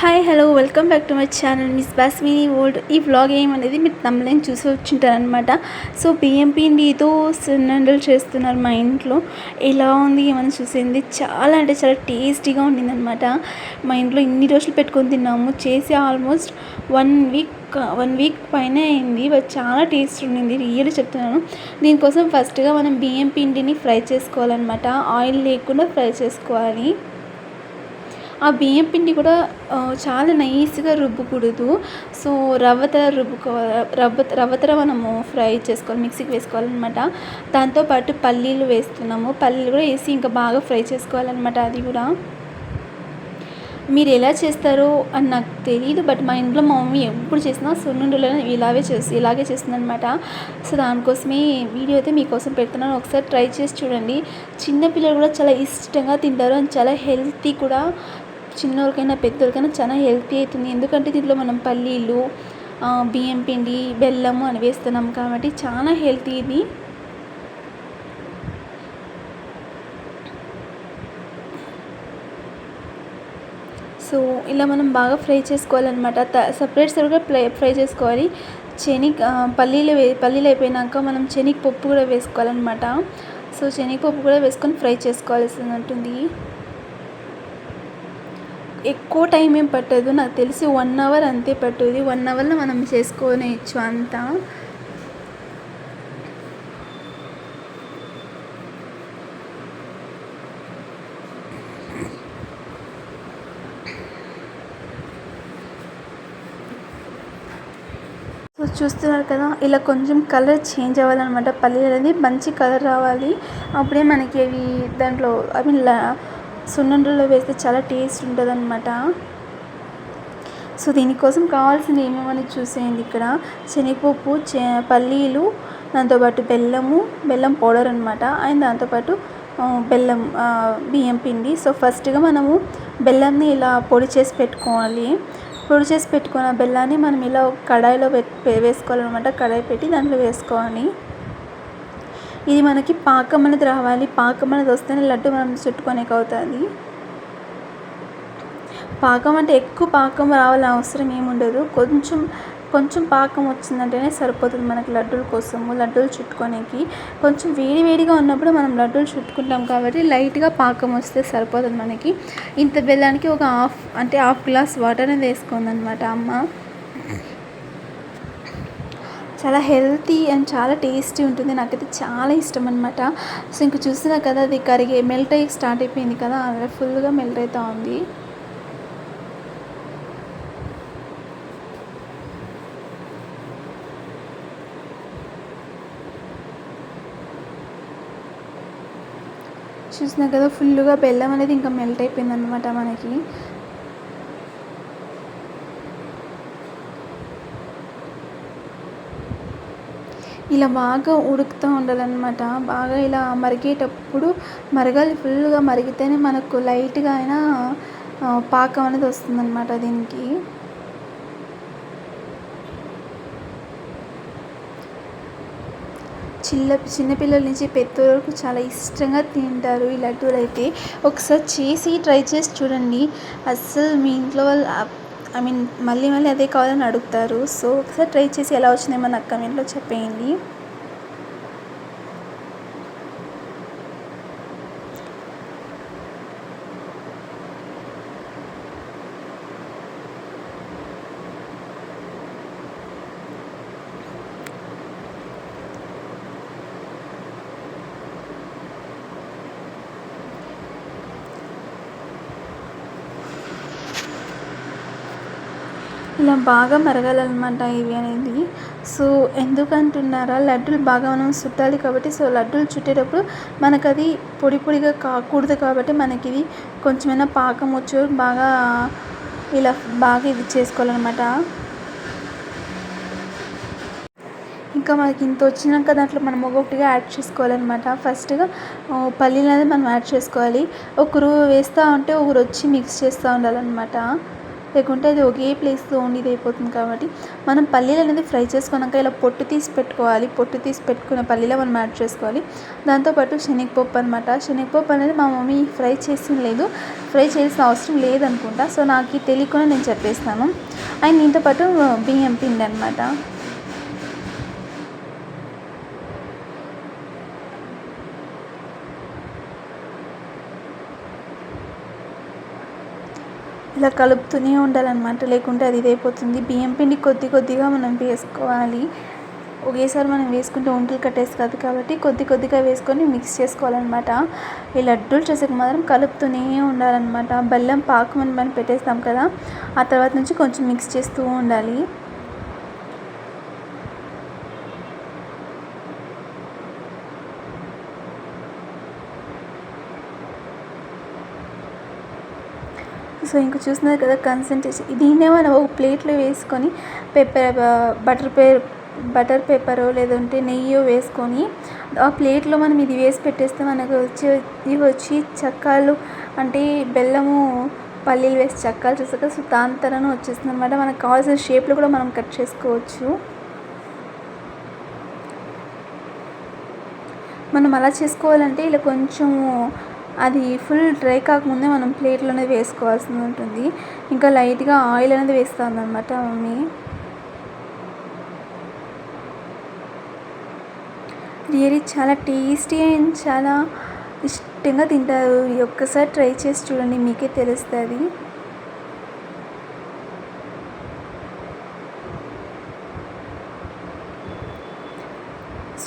Hi hello welcome back to my channel miss బాస్మిని old ఈ vlog ఏమనేది మీరు తమిళని చూసి వచ్చింటారనమాట సో బియ్యం పిండితో చేస్తున్నారు మా ఇంట్లో. ఎలా ఉంది ఏమని చూసింది. చాలా అంటే చాలా టేస్టీగా ఉండిందనమాట మా ఇంట్లో ఇన్ని రోజులు పెట్టుకొని తిన్నాము. చేసి almost one week one week పైన అయింది. బట్ చాలా టేస్ట్ ఉండింది. రియల్ చెప్తున్నాను. దీనికోసం ఫస్ట్గా మనం బియ్యం పిండిని ఫ్రై చేసుకోవాలన్నమాట. ఆయిల్ లేకుండా ఫ్రై చేసుకోవాలి. ఆ బియ్యం పిండి కూడా చాలా నైస్గా రుబ్బకూడదు. సో రవ్వత రుబ్బుకోవాలి రవ్వ రవ్వతర మనము ఫ్రై చేసుకోవాలి మిక్సీకి వేసుకోవాలన్నమాట. దాంతోపాటు పల్లీలు వేస్తున్నాము. పల్లీలు కూడా వేసి ఇంకా బాగా ఫ్రై చేసుకోవాలన్నమాట అది కూడా. మీరు ఎలా చేస్తారో అని నాకు తెలియదు బట్ మా ఇంట్లో మా మమ్మీ ఎప్పుడు చేసినా సున్నుండలో ఇలాగే చేసి ఇలాగే చేస్తుందనమాట సో దానికోసమే వీడియో అయితే మీకోసం పెడుతున్నాను. ఒకసారి ట్రై చేసి చూడండి. చిన్నపిల్లలు కూడా చాలా ఇష్టంగా తింటారు అండ్ చాలా హెల్తీ కూడా. చిన్నోళ్ళకైనా పెద్దోళ్ళకైనా చాలా హెల్తీ అవుతుంది. ఎందుకంటే దీంట్లో మనం పల్లీలు బియ్యం పిండి బెల్లము అని వేస్తున్నాం కాబట్టి చాలా హెల్తీ ఇది. సో ఇలా మనం బాగా ఫ్రై చేసుకోవాలన్నమాట. సపరేట్ సపరేట్గా ఫ్రై ఫ్రై చేసుకోవాలి. శనిగ్ పల్లీలు వే పల్లీలు అయిపోయినాక మనం శనగపప్పు కూడా వేసుకోవాలన్నమాట. సో శనగపప్పు కూడా వేసుకొని ఫ్రై చేసుకోవాల్సి ఉంటుంది. ఎక్కువ టైం ఏం పట్టదు. నాకు తెలిసి వన్ అవర్ అంతే పట్టుది. వన్ అవర్లో మనం చేసుకోనేయచ్చు అంతా. సో చూస్తున్నారు కదా ఇలా కొంచెం కలర్ చేంజ్ అవ్వాలన్నమాట. పల్లీలు అనేది మంచి కలర్ రావాలి. అప్పుడే మనకి అవి దాంట్లో ఐ మీన్ సున్నుండలో వేస్తే చాలా టేస్ట్ ఉంటుంది అనమాట సో దీనికోసం కావాల్సింది ఏమేమని చూసేయండి ఇక్కడ. శనగపప్పు పల్లీలు దాంతోపాటు బెల్లము బెల్లం పౌడర్ అనమాట అండ్ దాంతోపాటు బెల్లం బియ్యం పిండి. సో ఫస్ట్గా మనము బెల్లంని ఇలా పొడి చేసి పెట్టుకోవాలి. పొడి చేసి పెట్టుకున్న బెల్లాన్ని మనం ఇలా కడాయిలో వేసుకోవాలన్నమాట. కడాయి పెట్టి దాంట్లో వేసుకోవాలి. ఇది మనకి పాకం అనేది రావాలి. పాకం అనేది వస్తేనే లడ్డు మనం చుట్టుకోనికి అవుతుంది పాకం అంటే ఎక్కువ పాకం రావాలని అవసరం ఏముండదు కొంచెం కొంచెం పాకం వచ్చిందంటేనే సరిపోతుంది మనకి లడ్డూల కోసము లడ్డూలు చుట్టుకోనేకి. కొంచెం వేడి వేడిగా ఉన్నప్పుడు మనం లడ్డూలు చుట్టుకుంటాం కాబట్టి లైట్గా పాకం వస్తే సరిపోతుంది మనకి. ఇంత బెల్లానికి ఒక హాఫ్ అంటే హాఫ్ గ్లాస్ వాటర్ అనేది వేసుకుందనమాట అమ్మ. చాలా హెల్తీ అండ్ చాలా టేస్టీ ఉంటుంది. నాకైతే చాలా ఇష్టం అనమాట సో ఇంక చూస్తున్నా కదా అది కరిగే మెల్ట్ అయ్యి స్టార్ట్ అయిపోయింది కదా అలా ఫుల్గా మెల్ట్ అవుతూ ఉంది. చూసినా కదా ఫుల్గా బెల్లం అనేది ఇంకా మెల్ట్ అయిపోయింది అనమాట మనకి. ఇలా బాగా ఉడుకుతూ ఉండాలన్నమాట. బాగా ఇలా మరిగేటప్పుడు మరగాలి ఫుల్గా మరిగితేనే మనకు లైట్గా అయినా పాకం అనేది వస్తుందన్నమాట దీనికి. చిల్ల చిన్నపిల్లల నుంచి పెద్ద వరకు చాలా ఇష్టంగా తింటారు ఈ లడ్డూలు అయితే ఒకసారి చేసి ట్రై చేసి చూడండి. అస్సలు మీ ఇంట్లో వాళ్ళు ఐ మీన్ మళ్ళీ మళ్ళీ అదే కావాలని అడుగుతారు. సో ఒకసారి ట్రై చేసి ఎలా వచ్చిందేమో నాకు కమెంట్లో చెప్పేయండి. ఇలా బాగా మరగాలన్నమాట ఇవి అనేది. సో ఎందుకంటున్నారా లడ్డూలు బాగా మనం చుట్టాలి కాబట్టి సో లడ్డూలు చుట్టేటప్పుడు మనకు అది పొడి పొడిగా కాకూడదు కాబట్టి మనకి ఇది కొంచెమైనా పాకం వచ్చు బాగా ఇలా బాగా ఇది చేసుకోవాలన్నమాట. ఇంకా మనకి ఇంత వచ్చినాక దాంట్లో మనం ఒక్కొక్కటిగా యాడ్ చేసుకోవాలన్నమాట. ఫస్ట్గా పల్లీలు అనేది మనం యాడ్ చేసుకోవాలి. ఒకరు వేస్తూ ఉంటే ఒకరు వచ్చి మిక్స్ చేస్తూ ఉండాలన్నమాట. లేకుంటే అది ఒకే ప్లేస్లో ఉండి అయిపోతుంది కాబట్టి మనం పల్లీలు అనేది ఫ్రై చేసుకున్నాక ఇలా పొట్టు తీసి పెట్టుకోవాలి. పొట్టు తీసి పెట్టుకున్న పల్లీలో మనం యాడ్ చేసుకోవాలి. దాంతోపాటు శనగపప్పు అనమాట శనగపప్పు అనేది మా మమ్మీ ఫ్రై చేసిన లేదు. ఫ్రై చేసిన అవసరం లేదనుకుంటా. సో నాకు తెలియకుండా నేను చెప్పేస్తాను. అండ్ దీంతో పాటు బియ్యం పిండి అనమాట ఇలా కలుపుతూనే ఉండాలన్నమాట. లేకుంటే అది ఇదైపోతుంది. బియ్యం పిండి కొద్ది కొద్దిగా మనం వేసుకోవాలి. ఒకేసారి మనం వేసుకుంటే ఒంటెలు కట్టేసి కాదు కాబట్టి కొద్ది కొద్దిగా వేసుకొని మిక్స్ చేసుకోవాలన్నమాట. ఈ లడ్డూలు చేసేకి మాత్రం కలుపుతూనే ఉండాలన్నమాట. బెల్లం పాకు అని మనం పెట్టేస్తాం కదా ఆ తర్వాత నుంచి కొంచెం మిక్స్ చేస్తూ ఉండాలి. సో ఇంకా చూస్తున్నారు కదా కన్సన్ట్రేషన్ దీన్నే మనం ఒక ప్లేట్లో వేసుకొని పెప్పర్ బటర్ పే బటర్ పేపరో లేదంటే నెయ్యో వేసుకొని ఆ ప్లేట్లో మనం ఇది వేసి పెట్టేస్తే మనకు వచ్చే ఇవి వచ్చి చక్కాలు అంటే బెల్లము పల్లీలు వేసి చక్కాలు చేసాక సో దాని తరను వచ్చేస్తుంది అనమాట మనకు కావాల్సిన షేప్లో కూడా మనం కట్ చేసుకోవచ్చు. మనం అలా చేసుకోవాలంటే ఇలా కొంచెము అది ఫుల్ డ్రై కాకముందే మనం ప్లేట్లో అనేది వేసుకోవాల్సి ఉంటుంది. ఇంకా లైట్గా ఆయిల్ అనేది వేస్తుంది అనమాట మమ్మీ. రియలీ చాలా టేస్టీ అండ్ చాలా ఇష్టంగా తింటారు. ఒక్కసారి ట్రై చేసి చూడండి మీకే తెలుస్తుంది.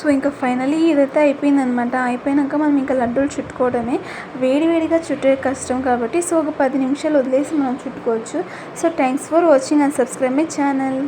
సో ఇంకా ఫైనలీ ఇదైతే అయిపోయిందనమాట అయిపోయినాక మనం ఇంకా లడ్డూలు చుట్టుకోవడమే. వేడివేడిగా చుట్టే కష్టం కాబట్టి సో ఒక పది నిమిషాలు వదిలేసి మనం చుట్టుకోవచ్చు. So thanks for watching and subscribe my channel.